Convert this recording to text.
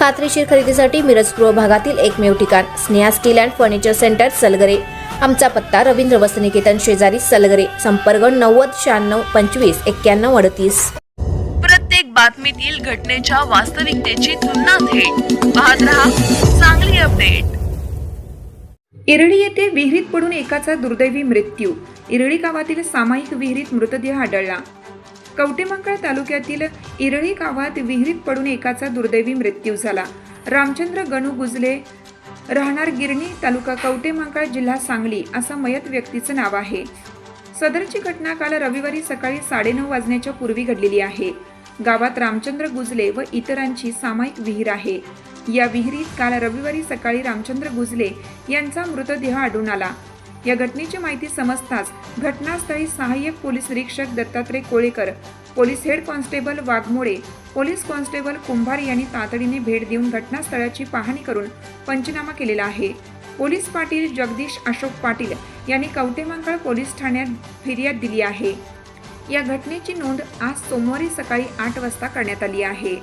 खात्रीशीर खरेदीसाठी मिरज पूर्व भागातील एकमेव ठिकाण Sneha steel and furniture centre Salgare. आमचा पत्ता रवींद्र वसनिकेतन शेजारी सलगरे संपर्क नव्वद शहाण्णव पंचवीस एक्क्याण्णव अडतीस. प्रत्येक बातमीतील घटनेच्या वास्तविकतेची तुलना थेट. पाहत रहा चांगली अपडेट. इरळी येथे विहिरीत पडून एकाचा दुर्दैवी मृत्यू. इरळी गावातील सामायिक विहिरीत मृतदेह आढळला. कवटेमंगळ तालुक्यातील इरळी गावात विहिरीत पडून एकाचा दुर्दैवी मृत्यू झाला. रामचंद्र गणू गुजले राहणार गिरणी तालुका कवटेमंगळ जिल्हा सांगली असं मयत व्यक्तीचं नाव आहे. सदरची घटना काल रविवारी सकाळी साडेनऊ वाजण्याच्या पूर्वी घडलेली आहे. गावात रामचंद्र गुजले व इतरांची सामायिक विहीर आहे. या विहिरीत काल रविवारी सकाळी रामचंद्र गुजले यांचा मृतदेह आढळून आला. या घटनेची माहिती समजताच घटनास्थळी सहाय्यक पोलीस निरीक्षक Dattatray Kolekar police head constable Waghmode police constable Kumbhar यांनी तातडीने भेट देऊन घटनास्थळाची पाहणी करून पंचनामा केलेला आहे. पोलीस पाटील जगदीश अशोक पाटील यांनी कवटेमंगळ पोलीस ठाण्यात फिर्याद दिली आहे. या घटनेची नोंद आज सोमवारी सकाळी आठ वाजता करण्यात आली आहे.